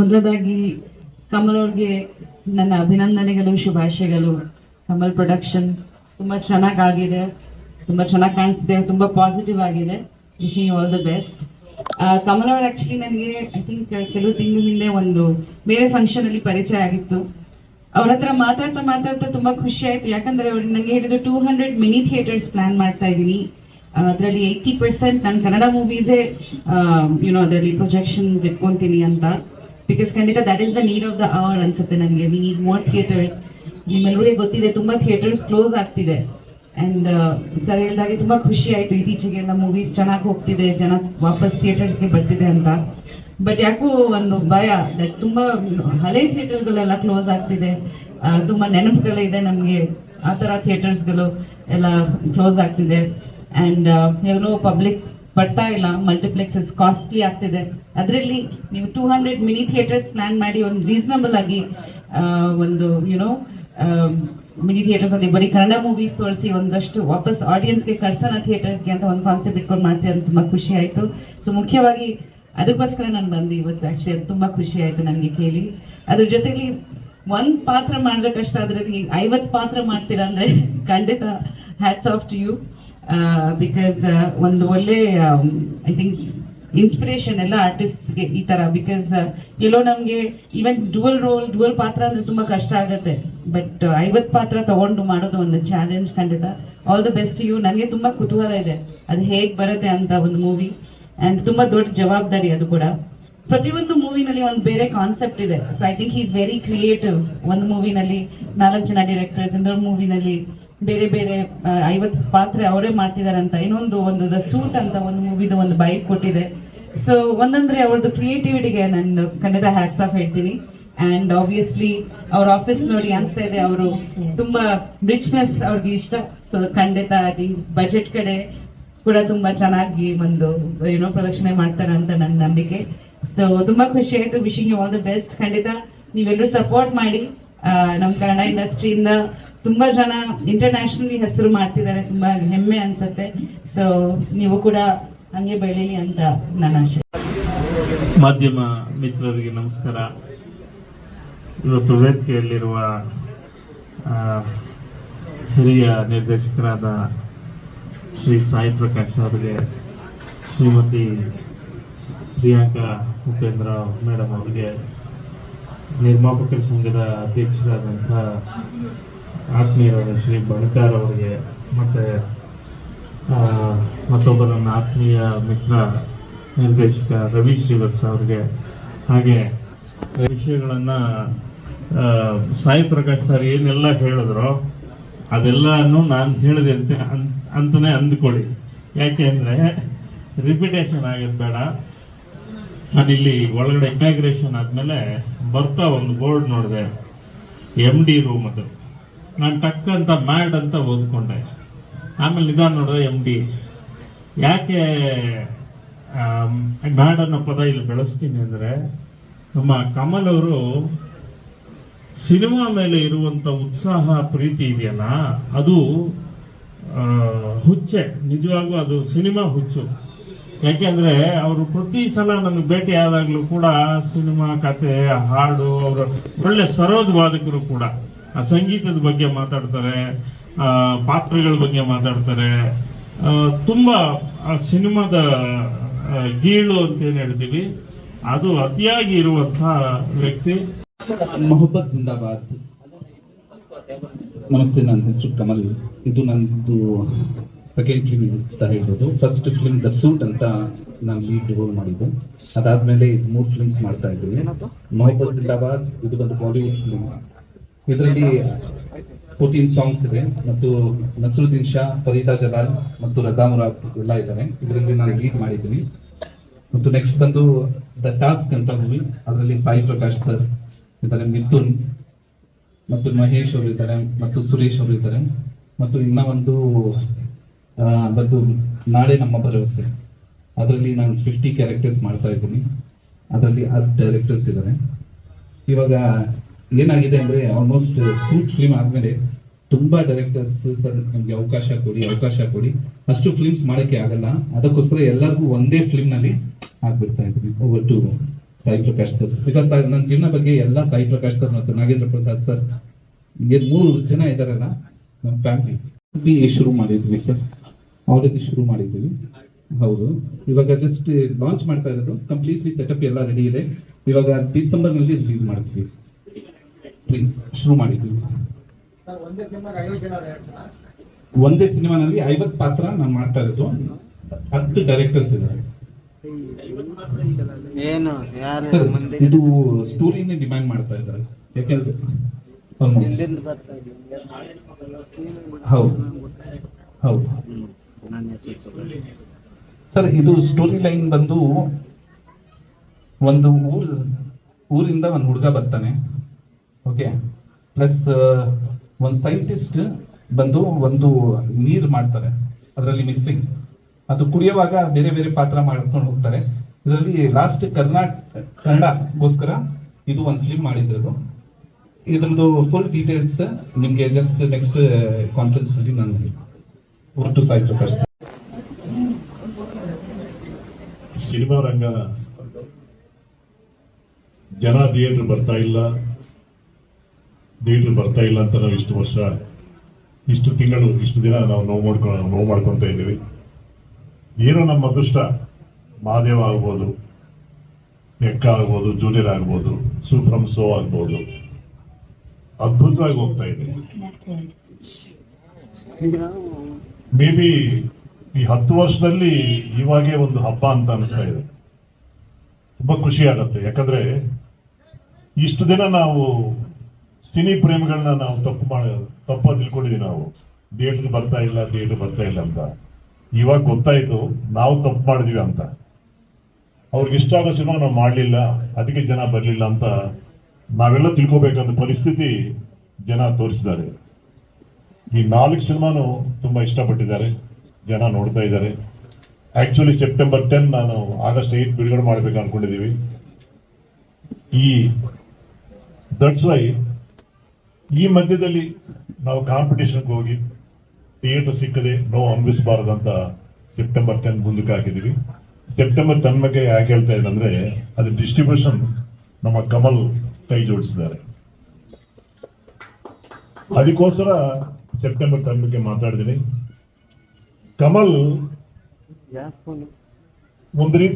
ಮೊದಲದಾಗಿ ಕಮಲ್ ಅವ್ರಿಗೆ ನನ್ನ ಅಭಿನಂದನೆಗಳು, ಶುಭಾಶಯಗಳು. ಕಮಲ್ ಪ್ರೊಡಕ್ಷನ್ಸ್ ತುಂಬ ಚೆನ್ನಾಗಾಗಿದೆ, ತುಂಬ ಚೆನ್ನಾಗಿ ಕಾಣಿಸಿದೆ ತುಂಬ ಪಾಸಿಟಿವ್ ಆಗಿದೆ. Wishing all the best Kamal ಅವ್ರು ಆ್ಯಕ್ಚುಲಿ ನನಗೆ ಐ ಥಿಂಕ್ ಕೆಲವು ತಿಂಗಳ ಹಿಂದೆ ಒಂದು ಬೇರೆ ಫಂಕ್ಷನಲ್ಲಿ ಪರಿಚಯ ಆಗಿತ್ತು. ಅವ್ರ ಹತ್ರ ಮಾತಾಡ್ತಾ ಮಾತಾಡ್ತಾ ತುಂಬಾ ಖುಷಿ ಆಯ್ತು. ಯಾಕಂದ್ರೆ ಅವ್ರು ನನಗೆ ಹೇಳಿದ್ರು two hundred mini theatres plan ಮಾಡ್ತಾ ಇದ್ದೀನಿ ಅದರಲ್ಲಿ ಏಯ್ಟಿ ಪರ್ಸೆಂಟ್ ನಾನು ಕನ್ನಡ ಮೂವೀಸೇ ಯುನೋ ಅದರಲ್ಲಿ ಪ್ರೊಜೆಕ್ಷನ್ಸ್ ಇಟ್ಕೊಂತೀನಿ ಅಂತ. ಬಿಕಾಸ್ ಖಂಡಿತ that is the need of the hour ಅನ್ಸುತ್ತೆ ನನಗೆ. ವಿ ನೀಡ್ ಮೋರ್ ಥಿಯೇಟರ್ಸ್ ನಿಮ್ಮೆಲ್ಲರಿಗೆ ಗೊತ್ತಿದೆ, ತುಂಬಾ ಥಿಯೇಟರ್ಸ್ ಕ್ಲೋಸ್ ಆಗ್ತಿದೆ. ಅಂಡ್ ಸರ್ ಹೇಳಿದಾಗೆ ತುಂಬಾ ಖುಷಿ ಆಯ್ತು. ಇತ್ತೀಚೆಗೆಲ್ಲ ಮೂವೀಸ್ ಚೆನ್ನಾಗಿ ಹೋಗ್ತಿದೆ, ಜನ ವಾಪಸ್ ಥಿಯೇಟರ್ಸ್ಗೆ ಬರ್ತಿದೆ ಅಂತ. ಬಟ್ ಯಾಕೋ ಒಂದು ಭಯ ದಟ್ ತುಂಬಾ ಹಳೆ ಥಿಯೇಟರ್ಗಳೆಲ್ಲ ಕ್ಲೋಸ್ ಆಗ್ತಿದೆ. ತುಂಬಾ ತುಂಬಾ ನೆನಪುಗಳಿದೆ ನಮಗೆ. ಆ ಥರ ಥಿಯೇಟರ್ಸ್ಗಳು ಎಲ್ಲ ಕ್ಲೋಸ್ ಆಗ್ತಿದೆ. ಆ್ಯಂಡ್ ಏನೋ ಪಬ್ಲಿಕ್ ಬರ್ತಾ ಇಲ್ಲ ಮಲ್ಟಿಪ್ಲೆಕ್ಸಸ್ ಕಾಸ್ಟ್ಲಿ ಆಗ್ತಿದೆ. ಅದರಲ್ಲಿ ನೀವು two hundred mini theatres plan ಮಾಡಿ ಒಂದು ರೀಸನಬಲ್ ಆಗಿ ಒಂದು ಯುನೋ ಮಿನಿ ಥಿಯೇಟರ್ಸ್ ಅಲ್ಲಿ ಬರೀ ಕನ್ನಡ ಮೂವೀಸ್ ತೋರಿಸಿ ಒಂದಷ್ಟು ವಾಪಸ್ ಆಡಿಯನ್ಸ್ಗೆ ಥಿಯೇಟರ್ಸ್ ಥಿಯೇಟರ್ಸ್ಗೆ ಅಂತ ಒಂದು ಕಾನ್ಸೆಪ್ಟ್ ಇಟ್ಕೊಂಡು ಮಾಡ್ತೀವಿ ಅಂತ ತುಂಬಾ ಖುಷಿ ಆಯಿತು. ಸೊ ಮುಖ್ಯವಾಗಿ ಅದಕ್ಕೋಸ್ಕರ ನಾನು ಬಂದೆ ಇವತ್ತು ಆಕ್ಚುಲಿ ಅದು ತುಂಬಾ ಖುಷಿ ಆಯಿತು ನನಗೆ ಕೇಳಿ. ಅದ್ರ ಜೊತೆಲಿ ಒಂದು ಪಾತ್ರ ಮಾಡ್ಬೇಕಷ್ಟ ಅದ್ರಲ್ಲಿ ಐವತ್ ಪಾತ್ರ ಮಾಡ್ತೀರಾ ಅಂದ್ರೆ ಖಂಡಿತ hats off to you because ಒಂದು ಒಳ್ಳೆ ಐ ಥಿಂಕ್ ಇನ್ಸ್ಪಿರೇಷನ್ ಎಲ್ಲ ಆರ್ಟಿಸ್ಟ್ಸ್ಗೆ ಈ ತರ ಬಿಕಾಸ್ ಎಲ್ಲೋ ನಮ್ಗೆ ಈವನ್ ಡುವಲ್ ರೋಲ್ ಡುವಲ್ ಪಾತ್ರ ಅಂದ್ರೆ ತುಂಬಾ ಕಷ್ಟ ಆಗುತ್ತೆ. ಬಟ್ ಐವತ್ತು ಪಾತ್ರ ತಗೊಂಡು ಮಾಡೋದು ಒಂದು ಚಾಲೆಂಜ್ ಖಂಡಿತ. ಆಲ್ ದ ಬೆಸ್ಟ್ ಯು ನನಗೆ ತುಂಬಾ ಕುತೂಹಲ ಇದೆ. ಅದು ಹೇಗ್ ಬರುತ್ತೆ ಅಂತ ಒಂದು ಮೂವಿ ಅಂಡ್ ತುಂಬಾ ದೊಡ್ಡ ಜವಾಬ್ದಾರಿ ಅದು ಕೂಡ. ಪ್ರತಿಯೊಂದು ಮೂವಿನಲ್ಲಿ ಒಂದು ಬೇರೆ ಕಾನ್ಸೆಪ್ಟ್ ಇದೆ. So I think is very creative ಒಂದು ಮೂವಿನಲ್ಲಿ ನಾಲ್ಕು ಜನ ಡೈರೆಕ್ಟರ್ಸ್ ಇನ್ನೊಂದು ಮೂವಿನಲ್ಲಿ ಬೇರೆ ಬೇರೆ ಐವತ್ತು ಪಾತ್ರೆ ಅವರೇ ಮಾಡ್ತಿದ್ದಾರೆ ಅಂತ ಇನ್ನೊಂದು ಒಂದು ದ ಸೂಟ್ ಅಂತ ಒಂದು ಮೂವಿದು ಒಂದು ಬೈಕ್ ಕೊಟ್ಟಿದೆ. ಸೊ ಒಂದಂದ್ರೆ ಅವ್ರದ್ದು ಕ್ರಿಯೇಟಿವಿಟಿಗೆ ನಾನು ಖಂಡಿತ ಹ್ಯಾಟ್ಸ್ ಆಫ್ ಹೇಳ್ತೀನಿ. ಅಂಡ್ ಆಬ್ವಿಯಸ್ಲಿ ಅವ್ರ ಆಫೀಸ್ ನೋಡಿ ಅನ್ಸ್ತಾ ಇದೆ ಅವರು. ತುಂಬಾ ರಿಚ್ನೆಸ್ ಅವ್ರಿಗೆ ಇಷ್ಟ. ಸೊ ಖಂಡಿತ ಐ ಬಜೆಟ್ ಕಡೆ ಕೂಡ ತುಂಬಾ ಚೆನ್ನಾಗಿ ಒಂದು ಏನೋ ಪ್ರದರ್ಶನ ಮಾಡ್ತಾರೆ ಅಂತ ನನ್ನ ನಂಬಿಕೆ. ಸೊ ತುಂಬಾ ಖುಷಿ ಆಯ್ತು. Wishing you all the best ಖಂಡಿತ ನೀವೆಲ್ಲರೂ ಸಪೋರ್ಟ್ ಮಾಡಿ. ನಮ್ಮ ಕನ್ನಡ ಇಂಡಸ್ಟ್ರಿಯಿಂದ ತುಂಬಾ ಜನ ಇಂಟರ್ನ್ಯಾಷನಲಿ ಹೆಸರು ಮಾಡ್ತಿದ್ದಾರೆ, ತುಂಬಾ ಹೆಮ್ಮೆ ಅನ್ಸುತ್ತೆ. ಸೊ ನೀವು ಕೂಡ ಹಂಗೆ ಬೆಳೀಲಿ ಅಂತ ನನ್ನ ಆಶೆ. ಮಾಧ್ಯಮ ಮಿತ್ರರಿಗೆ ನಮಸ್ಕಾರ. ಇವತ್ತು ವೇದಿಕೆಯಲ್ಲಿರುವ ಹಿರಿಯ ನಿರ್ದೇಶಕರಾದ ಶ್ರೀ ಸಾಯಿ ಪ್ರಕಾಶ್ ಅವರಿಗೆ, ಶ್ರೀಮತಿ ಪ್ರಿಯಾಂಕಾ ಉಪೇಂದ್ರ ಮೇಡಮ್ ಅವರಿಗೆ, ನಿರ್ಮಾಪಕರ ಸಂಘದ ಅಧ್ಯಕ್ಷರಾದಂಥ ಆತ್ಮೀಯರಾದ ಶ್ರೀ ಬಣಕಾರ್ ಅವರಿಗೆ ಮತ್ತು ಮತ್ತೊಬ್ಬ ನನ್ನ ಆತ್ಮೀಯ ಮಿತ್ರ ನಿರ್ದೇಶಕ ರವಿ ಶ್ರೀವತ್ಸ ಅವರಿಗೆ, ಹಾಗೆ ವಿಷಯಗಳನ್ನು ಸಾಯಿ ಪ್ರಕಾಶ್ ಸರ್ ಏನೆಲ್ಲ ಹೇಳಿದ್ರು ಅದೆಲ್ಲನೂ ನಾನು ಹೇಳಿದೆ ಅಂತ ಅಂತಲೇ ಅಂದ್ಕೊಳ್ಳಿ. ಯಾಕೆ ಅಂದರೆ ರಿಪಿಟೇಷನ್ ಆಗೋದು ಬೇಡ. ನಾನಿಲ್ಲಿ ಒಳಗಡೆ ಇಮ್ಯಾಗ್ರೇಷನ್ ಆದಮೇಲೆ ಬರ್ತಾ ಒಂದು ಬೋರ್ಡ್ ನೋಡಿದೆ ಎಂ ಡಿ ರೂಮ್ ಅದು. ನಾನು ಟಕ್ ಅಂತ ಮ್ಯಾಡ್ ಅಂತ ಓದ್ಕೊಂಡೆ. ಆಮೇಲೆ ನಿಧಾನ ನೋಡಿದ್ರೆ ಎಂ ಡಿ ಯಾಕೆ ಮ್ಯಾಡ್ ಅನ್ನೋ ಪದ ಇಲ್ಲಿ ಬೆಳೆಸ್ತೀನಿ ಅಂದರೆ, ನಮ್ಮ ಕಮಲ್ ಅವರು ಸಿನಿಮಾ ಮೇಲೆ ಇರುವಂಥ ಉತ್ಸಾಹ, ಪ್ರೀತಿ ಇದೆಯಲ್ಲ ಅದು ಹುಚ್ಚೆ. ನಿಜವಾಗೂ ಅದು ಸಿನಿಮಾ ಹುಚ್ಚು. ಯಾಕೆಂದರೆ ಅವರು ಪ್ರತಿ ಸಲ ನನಗೆ ಭೇಟಿ ಆದಾಗಲೂ ಕೂಡ ಸಿನಿಮಾ ಕತೆ, ಹಾಡು, ಅವರು ಒಳ್ಳೆ ಸರೋದ್ ವಾದಕರು ಕೂಡ. ಸಂಗೀತದ ಬಗ್ಗೆ ಮಾತಾಡ್ತಾರೆ ಆ, ಪಾತ್ರಗಳ ಬಗ್ಗೆ ಮಾತಾಡ್ತಾರೆ. ತುಂಬ ತುಂಬಾ ಆ ಸಿನಿಮಾದ ಗೀಳು ಅಂತ ಏನ್ ಹೇಳ್ತೀವಿ ಅದು ಅತಿಯಾಗಿ ಇರುವಂತಹ ವ್ಯಕ್ತಿ. ಮೊಹಬ್ಬತ್ ಜಿಂದಾಬಾದ್. ನಮಸ್ತೆ ನನ್ನ ಹೆಸರು ಕಮಲ್. ಇದು ನಂದು ಸೆಕೆಂಡ್ ಫಿಲ್ಮ್ ಅಂತ ಹೇಳ್ಬೋದು. ಫಸ್ಟ್ ಫಿಲ್ಮ್ ದ ಸೂಟ್ ಅಂತ ನಾನು ಲೀಡ್ ರೋಲ್ ಮಾಡಿದ್ದೆ. ಅದಾದ್ಮೇಲೆ ಇದು ಮೂರು ಫಿಲ್ಮ್ಸ್ ಮಾಡ್ತಾ ಇದ್ದೀನಿ. ಮೊಹಬ್ಬತ್ ಜಿಂದಾಬಾದ್ ಇದು ಒಂದು ಬಾಲಿವುಡ್ ಫಿಲ್ಮ್ ಇದರಲ್ಲಿ ಫೋರ್ಟೀನ್ ಸಾಂಗ್ಸ್ ಇದೆ ಮತ್ತು ನಸರುದ್ದೀನ್ ಶಾ, ಫರೀದಾ ಜಲಾಲ್ ಮತ್ತು ರಜಾ ಮುರಾದ್ ಎಲ್ಲ ಇದ್ದಾರೆ. ಇದರಲ್ಲಿ ನಾನು ಲೀಡ್ ಮಾಡಿದ್ದೀನಿ. ಮತ್ತು ನೆಕ್ಸ್ಟ್ ಬಂದು ದ ಟಾಸ್ಕ್ ಅಂತ ಮೂವಿ ಅದರಲ್ಲಿ ಸಾಯಿ ಪ್ರಕಾಶ್ ಸರ್ ಇದ್ದಾರೆ, ಮಿಥುನ್ ಮತ್ತು ಮಹೇಶ್ ಅವರು ಇದ್ದಾರೆ ಮತ್ತು ಸುರೇಶ್ ಅವರು ಇದ್ದಾರೆ. ಮತ್ತು ಇನ್ನ ಒಂದು ಅದರದ್ದು ನಾಳೆ ನಮ್ಮ ಭರವಸೆ. ಅದರಲ್ಲಿ ನಾನು ಫಿಫ್ಟಿ ಕ್ಯಾರೆಕ್ಟರ್ಸ್ ಮಾಡ್ತಾ ಇದ್ದೀನಿ. ಅದರಲ್ಲಿ ಹತ್ತು ಡೈರೆಕ್ಟರ್ಸ್ ಇದ್ದಾರೆ. ಇವಾಗ ಏನಾಗಿದೆ ಅಂದ್ರೆ ಆಲ್ಮೋಸ್ಟ್ ಸೂಟ್ ಫಿಲ್ಮ್ ಆದ್ಮೇಲೆ ತುಂಬಾ ಡೈರೆಕ್ಟರ್ಸ್ ಸರ್ ನಮ್ಗೆ ಅವಕಾಶ ಕೊಡಿ ಅವಕಾಶ ಕೊಡಿ. ಅಷ್ಟು ಫಿಲ್ಮ್ಸ್ ಮಾಡಕ್ಕೆ ಆಗಲ್ಲ. ಅದಕ್ಕೋಸ್ಕರ ಎಲ್ಲರಿಗೂ ಒಂದೇ ಫಿಲ್ಮ್ನಲ್ಲಿ ಆಗ್ಬಿಡ್ತಾ ಇದ್ವಿ over to Sai Prakash sir. Because ನನ್ನ ಜೀವನ ಬಗ್ಗೆ ಎಲ್ಲ ಸಾಯಿ ಪ್ರಕಾಶ್ ಸರ್ ಮತ್ತು ನಾಗೇಂದ್ರ ಪ್ರಸಾದ್ ಸರ್, ಹೀಗೆ ಮೂರು ಜನ ಇದಾರಲ್ಲ ನಮ್ಮ ಫ್ಯಾಮಿಲಿ ಶುರು ಮಾಡಿದ್ವಿ ಸರ್. ಆಲ್ರೆಡಿ ಶುರು ಮಾಡಿದ್ವಿ. ಹೌದು. ಇವಾಗ ಜಸ್ಟ್ ಲಾಂಚ್ ಮಾಡ್ತಾ ಇರೋದು. ಕಂಪ್ಲೀಟ್ಲಿ ಸೆಟಪ್ ಎಲ್ಲ ರೆಡಿ ಇದೆ. ಇವಾಗ ಡಿಸೆಂಬರ್ನಲ್ಲಿ ರಿಲೀಸ್ ಮಾಡ್ತೀವಿ ಶುರು ಮಾಡಿದ್ದು ಒಂದೇ ಸಿನಿಮಾನಲ್ಲಿ ಐವತ್ತು ಪಾತ್ರ ನಾನು ಮಾಡ್ತಾ ಇರೋದು. ಹತ್ತು ಡೈರೆಕ್ಟರ್ಸ್ ಇದ್ದಾರೆ ಏನು ಯಾರು ಇದು ಸ್ಟೋರಿನೇ ಡಿಮ್ಯಾಂಡ್ ಮಾಡ್ತಾ ಇದ್ದಾರೆ. ಯಾಕೆಂದ್ರೆ ಹಿಂದಿಂದ ಬರ್ತಾ ಇದೆ. ಹೌದು. ಹೌದು. ನನ್ನ ಹೆಸರು ಸರ್ ಇದು ಸ್ಟೋರಿ ಲೈನ್ ಬಂದು ಒಂದು ಊರ್ ಊರಿಂದ ಒಂದು ಹುಡುಗ ಬರ್ತಾನೆ. ಓಕೆ ಪ್ಲಸ್ ಒಂದು ಸೈಂಟಿಸ್ಟ್ ಬಂದು ಒಂದು ನೀರು ಮಾಡ್ತಾರೆ, ಅದರಲ್ಲಿ ಮಿಕ್ಸಿಂಗ್ ಅದು ಕುಡಿಯುವಾಗ ಬೇರೆ ಬೇರೆ ಪಾತ್ರ ಮಾಡ್ಕೊಂಡು ಹೋಗ್ತಾರೆ. ಇದರಲ್ಲಿ ಲಾಸ್ಟ್ ಕರ್ನಾಟಕ ಕನ್ನಡಗೋಸ್ಕರ ಇದು ಒಂದು ಫಿಲ್ಮ್ ಮಾಡಿದ್ರು ಇದ್ರದ್ದು ಫುಲ್ ಡೀಟೇಲ್ಸ್ ನಿಮಗೆ ಜಸ್ಟ್ ನೆಕ್ಸ್ಟ್ ಕಾನ್ಫರೆನ್ಸ್ ಅಲ್ಲಿ ನಾನು ಒಟ್ಟು ಸಾಯಿ. ಸಿನಿಮಾ ರಂಗ ಜನ ಥಿಯೇಟರ್ ಬರ್ತಾ ಇಲ್ಲ. ಥಿಯೇಟರ್ ಬರ್ತಾ ಇಲ್ಲ ಅಂತ ನಾವು ಇಷ್ಟು ವರ್ಷ, ಇಷ್ಟು ತಿಂಗಳು, ಇಷ್ಟು ದಿನ ನಾವು ನೋವು ಮಾಡ್ಕೊ, ನೋವು ಮಾಡ್ಕೊತಾ ಇದ್ದೀವಿ. ಏನೋ ನಮ್ಮ ಅದೃಷ್ಟ. ಮಹಾದೇವ ಆಗ್ಬೋದು ಎಕ್ಕ ಆಗ್ಬೋದು, ಜೂನಿಯರ್ ಆಗ್ಬೋದು ಸೂಫ್ರಮ್ ಸೋ ಆಗ್ಬೋದು. ಅದ್ಭುತವಾಗಿ ಹೋಗ್ತಾ ಇದೆ. ಮೇ ಬಿ ಈ ಹತ್ತು ವರ್ಷದಲ್ಲಿ ಇವಾಗೆ ಒಂದು ಹಬ್ಬ ಅಂತ ಅನಿಸ್ತಾ ಇದೆ. ತುಂಬಾ ಖುಷಿ ಆಗತ್ತೆ. ಯಾಕಂದ್ರೆ ಇಷ್ಟು ದಿನ ನಾವು ಸಿನಿ ಪ್ರೇಮಿಗಳನ್ನ ನಾವು ತಪ್ಪು ಮಾಡ ತಪ್ಪ ತಿಳ್ಕೊಂಡಿದ್ವಿ ನಾವು. ಥಿಯೇಟರ್ ಬರ್ತಾ ಇಲ್ಲ ಥಿಯೇಟರ್ ಬರ್ತಾ ಇಲ್ಲ ಅಂತ. ಇವಾಗ ಗೊತ್ತಾಯಿತು, ನಾವು ತಪ್ಪು ಮಾಡಿದ್ವಿ ಅಂತ. ಅವ್ರಿಗೆ ಇಷ್ಟ ಆಗೋ ಸಿನಿಮಾ ನಾವು ಮಾಡಲಿಲ್ಲ, ಅದಕ್ಕೆ ಜನ ಬರಲಿಲ್ಲ ಅಂತ ನಾವೆಲ್ಲ ತಿಳ್ಕೊಬೇಕಂತ ಪರಿಸ್ಥಿತಿ ಜನ ತೋರಿಸಿದ್ದಾರೆ. ಈ ನಾಲ್ಕು ಸಿನಿಮಾನು ತುಂಬಾ ಇಷ್ಟಪಟ್ಟಿದ್ದಾರೆ, ಜನ ನೋಡ್ತಾ ಇದ್ದಾರೆ. ಆಕ್ಚುಲಿ ಸೆಪ್ಟೆಂಬರ್ ಟೆನ್ ನಾನು ಆಗಸ್ಟ್ ಐದು ಬಿಡುಗಡೆ ಮಾಡ್ಬೇಕು ಅಂದ್ಕೊಂಡಿದ್ದೀವಿ ಈ ದಟ್ಸ್ ವೈ ಈ ಮಧ್ಯದಲ್ಲಿ ನಾವು ಕಾಂಪಿಟೇಷನ್ಗೆ ಹೋಗಿ ಥಿಯೇಟರ್ ಸಿಕ್ಕದೆ ನೋವು ಅಂತ ಸೆಪ್ಟೆಂಬರ್ ಟೆನ್ ಮುಂದಕ್ಕೆ ಹಾಕಿದೀವಿ ಸೆಪ್ಟೆಂಬರ್ ಟೆನ್ ಬಗ್ಗೆ ಯಾಕೆ ಹೇಳ್ತಾ ಇದ್ದಂದ್ರೆ ಅಂದ್ರೆ ಅದು ಡಿಸ್ಟ್ರಿಬ್ಯೂಷನ್ ನಮ್ಮ ಕಮಲ್ ಕೈ ಜೋಡಿಸಿದ್ದಾರೆ. ಅದಕ್ಕೋಸ್ಕರ ಸೆಪ್ಟೆಂಬರ್ ಟೆನ್ ಬಗ್ಗೆ ಮಾತಾಡಿದ್ದೀನಿ ಕಮಲ್ ಒಂದು ರೀತಿ